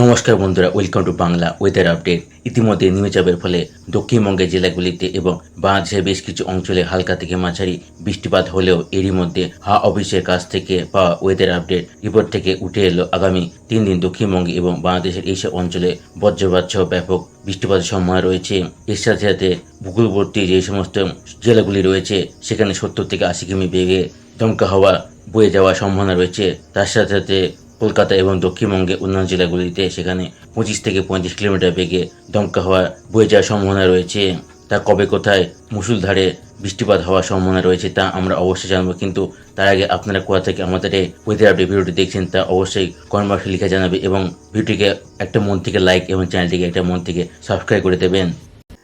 নমস্কার বন্ধুরা welcome to Bangla weather update ইতিমধ্যে নিম্নচাপের ফলে দক্ষিণবঙ্গের জেলাগুলিতে এবং বাংলাদেশের বেশ কিছু অঞ্চলে হালকা থেকে মাঝারি বৃষ্টিপাত হলেও এরই মধ্যে হা অফিসের কাছ থেকে পাওয়া ওয়েদার আপডেট রিপোর্ট থেকে উঠে এলো আগামী তিন দিন দক্ষিণবঙ্গে এবং বাংলাদেশের এইসব অঞ্চলে বজ্রপাত সহ ব্যাপক বৃষ্টিপাতের সম্ভাবনা রয়েছে। এর সাথে সাথে উপকূলবর্তী যে সমস্ত জেলাগুলি রয়েছে, সেখানে সত্তর থেকে আশি কিমি বেগে দমকা হওয়া বয়ে যাওয়ার সম্ভাবনা রয়েছে। তার সাথে সাথে কলকাতা এবং দক্ষিণবঙ্গের অন্যান্য জেলাগুলিতে সেখানে পঁচিশ থেকে পঁয়ত্রিশ কিলোমিটার বেগে দমকা হওয়া বয়ে যাওয়ার সম্ভাবনা রয়েছে। তা কবে কোথায় মুসুলধারে বৃষ্টিপাত হওয়ার সম্ভাবনা রয়েছে তা আমরা অবশ্যই জানব। কিন্তু তার আগে আপনারা কোথা থেকে আমাদের এই ওয়েদার আপডেট ভিডিওটি দেখছেন তা অবশ্যই কমেন্ট বক্সে লিখে জানাবে এবং ভিডিওটিকে একটা মন থেকে লাইক এবং চ্যানেলটিকে একটা মন থেকে সাবস্ক্রাইব করে দেবেন।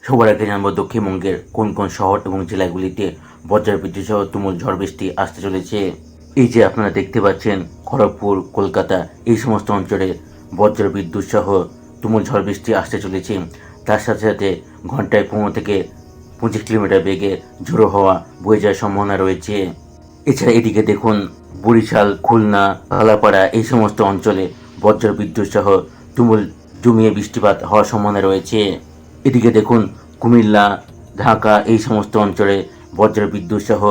সবার আগে জানব দক্ষিণবঙ্গের কোন কোন শহর এবং জেলাগুলিতে বজ্র বিদ্যুৎ সহ তুমুল ঝড় বৃষ্টি আসতে চলেছে। যে আপনারা দেখতে পাচ্ছেন খড়গপুর, কলকাতা, এই সমস্ত অঞ্চলে বজ্র বিদ্যুৎ সহ তুমুল ঝড় বৃষ্টি আসতে চলেছে। তার সাথে সাথে ঘন্টায় পনেরো থেকে পঁচিশ কিলোমিটার বেগে ঝোড়ো হওয়া বয়ে যাওয়ার সম্ভাবনা রয়েছে। এছাড়া এদিকে দেখুন, বরিশাল, খুলনা কালাপাড়া এই সমস্ত অঞ্চলে বজ্র বিদ্যুৎ সহ তুমুল জমিয়ে বৃষ্টিপাত হওয়ার সম্ভাবনা রয়েছে। এদিকে দেখুন, কুমিল্লা, ঢাকা এই সমস্ত অঞ্চলে বজ্র বিদ্যুৎ সহ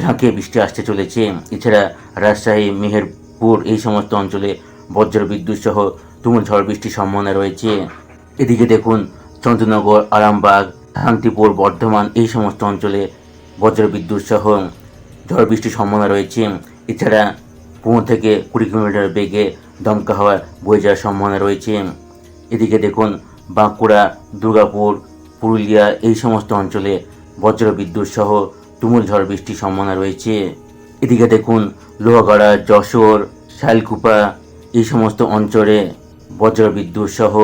ঝাঁকে বৃষ্টি আসতে চলেছে। এছাড়া রাজশাহী, মেহেরপুর এই সমস্ত অঞ্চলে বজ্র বিদ্যুৎ সহ তুমুল ঝড় বৃষ্টির সম্ভাবনা রয়েছে। এদিকে দেখুন, চন্দ্রনগর, আরামবাগ, শান্তিপুর, বর্ধমান এই সমস্ত অঞ্চলে বজ্র বিদ্যুৎ সহ ঝড় বৃষ্টির সম্ভাবনা রয়েছে। এছাড়া পনেরো থেকে কুড়ি কিলোমিটার বেগে দমকা হাওয়া বয়ে যাওয়ার সম্ভাবনা রয়েছে। এদিকে দেখুন, বাঁকুড়া, দুর্গাপুর, পুরুলিয়া এই সমস্ত অঞ্চলে বজ্র বিদ্যুৎ সহ তুমুল ঝড় বৃষ্টির সম্ভাবনা রয়েছে। এদিকে দেখুন, লোহাগড়া, যশোর শালকুপা এই সমস্ত অঞ্চলে বজ্র বিদ্যুৎ সহ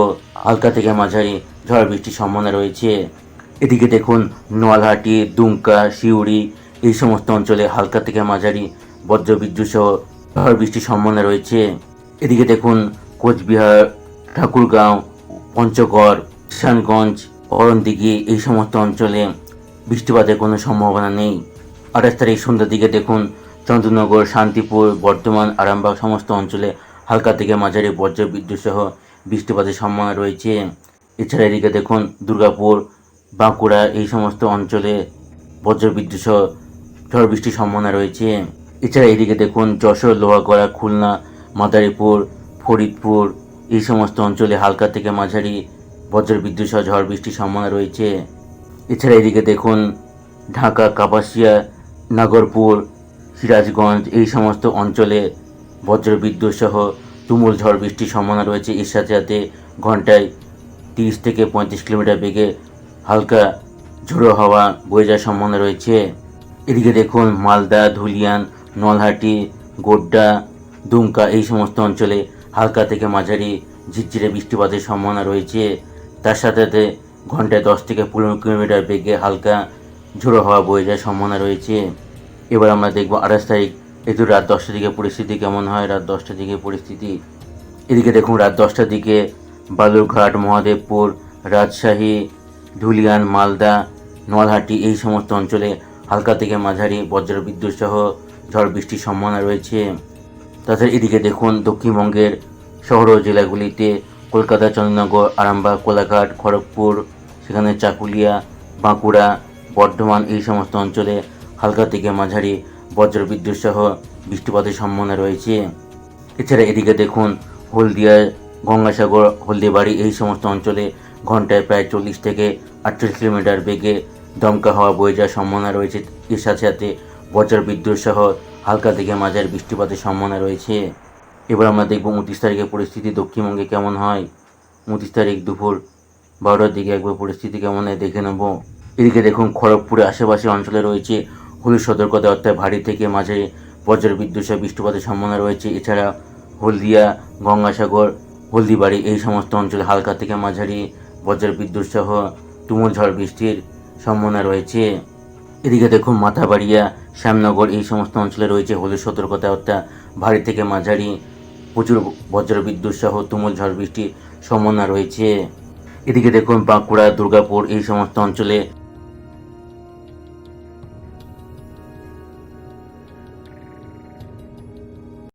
হালকা থেকে মাঝারি ঝড় বৃষ্টির সম্ভাবনা রয়েছে। এদিকে দেখুন, নোয়ালহাটি, দুমকা শিউড়ি এই সমস্ত অঞ্চলে হালকা থেকে মাঝারি বজ্র বিদ্যুৎ সহ ঝড় বৃষ্টির সম্ভাবনা রয়েছে। এদিকে দেখুন, কোচবিহার, ঠাকুরগাঁও, পঞ্চগড়, কিষানগঞ্জ, অরণদিঘি, এই সমস্ত অঞ্চলে বৃষ্টিপাতের কোনো সম্ভাবনা নেই। আঠাশ তারিখ সন্ধ্যার দিকে দেখুন, চন্দ্রনগর, শান্তিপুর, বর্ধমান, আরামবাগ সমস্ত অঞ্চলে হালকা থেকে মাঝারি বজ্র বিদ্যুৎ সহ বৃষ্টিপাতের সম্ভাবনা রয়েছে। এছাড়া এদিকে দেখুন, দুর্গাপুর, বাঁকুড়া এই সমস্ত অঞ্চলে বজ্র বিদ্যুৎ সহ ঝড় বৃষ্টির সম্ভাবনা রয়েছে। এছাড়া এদিকে দেখুন, যশোর, লোহাগড়া, খুলনা, মাদারীপুর, ফরিদপুর এই সমস্ত অঞ্চলে হালকা থেকে মাঝারি বজ্র বিদ্যুৎ সহ ঝড় বৃষ্টির সম্ভাবনা রয়েছে। এছাড়া এদিকে দেখুন ঢাকা, কাপাসিয়া, নাগরপুর, সিরাজগঞ্জ, এই সমস্ত অঞ্চলে বজ্রবিদ্যুৎ সহ তুমুল ঝড় বৃষ্টির সম্ভাবনা রয়েছে। এর সাথে সাথে ঘন্টায় তিরিশ থেকে পঁয়ত্রিশ কিলোমিটার বেগে হালকা ঝোড়ো হাওয়া বয়ে যাওয়ার সম্ভাবনা রয়েছে। এদিকে দেখুন মালদা, ধুলিয়ান, নলহাটি, গোড্ডা, দুমকা এই সমস্ত অঞ্চলে হালকা থেকে মাঝারি ঝিরঝিরে বৃষ্টিপাতের সম্ভাবনা রয়েছে। তার সাথে সাথে ঘন্টায় দশ থেকে পনেরো কিলোমিটার বেগে হালকা ঝোড়ো হাওয়া বয়ে যাওয়ার সম্ভাবনা রয়েছে। এবার আমরা দেখব আঠাশ তারিখ। একটু রাত দশটার দিকে পরিস্থিতি কেমন হয়? রাত দশটার দিকে পরিস্থিতি। এদিকে দেখুন, রাত দশটার দিকে বালুরঘাট, মহাদেবপুর, রাজশাহী, ধুলিয়ান, মালদা নলহাটি এই সমস্ত অঞ্চলে হালকা থেকে মাঝারি বজ্র বিদ্যুৎ সহ ঝড় বৃষ্টির সম্ভাবনা রয়েছে। তাছাড়া এদিকে দেখুন, দক্ষিণবঙ্গের শহর ও জেলাগুলিতে কলকাতা, চন্দ্রনগর, আরামবাগ, কোলাঘাট, খড়গপুর সেখানে চাকুলিয়া, বাঁকুড়া, বর্ধমান এই সমস্ত অঞ্চলে হালকা থেকে মাঝারি বজ্র বিদ্যুৎ সহ বৃষ্টিপাতের সম্ভাবনা রয়েছে। এছাড়া এদিকে দেখুন, হলদিয়া, গঙ্গাসাগর, হলদিবাড়ি এই সমস্ত অঞ্চলে ঘন্টায় প্রায় চল্লিশ থেকে আটচল্লিশ কিলোমিটার বেগে দমকা হওয়া বয়ে যাওয়ার সম্ভাবনা রয়েছে। এর সাথে সাথে বজ্র বিদ্যুৎ সহ হালকা থেকে মাঝারি বৃষ্টিপাতের সম্ভাবনা রয়েছে। এবার আমরা দেখব উনত্রিশ তারিখের পরিস্থিতি দক্ষিণবঙ্গে কেমন হয়। উনত্রিশ তারিখ দুপুর বারোটার দিকে একবার পরিস্থিতি কেমন দেখে নেব। এদিকে দেখুন, খড়গপুরের আশেপাশে অঞ্চলে রয়েছে হলুদ সতর্কতা, অর্থাৎ ভারী থেকে মাঝে বজ্র বিদ্যুৎ সহ বৃষ্টিপাতের সম্ভাবনা রয়েছে। এছাড়া হলদিয়া, গঙ্গাসাগর, হলদিবাড়ি এই সমস্ত অঞ্চলে হালকা থেকে মাঝারি বজ্র বিদ্যুৎ সহ তুমুল ঝড় বৃষ্টির সম্ভাবনা রয়েছে। এদিকে দেখুন, মাথাবাড়িয়া, শ্যামনগর এই সমস্ত অঞ্চলে রয়েছে হলুদ সতর্কতা, অর্থাৎ ভারী থেকে মাঝারি প্রচুর বজ্র বিদ্যুৎ সহ তুমুল ঝড় বৃষ্টির সম্ভাবনা রয়েছে। এদিকে দেখুন বাঁকুড়া দুর্গাপুর এই সমস্ত অঞ্চলে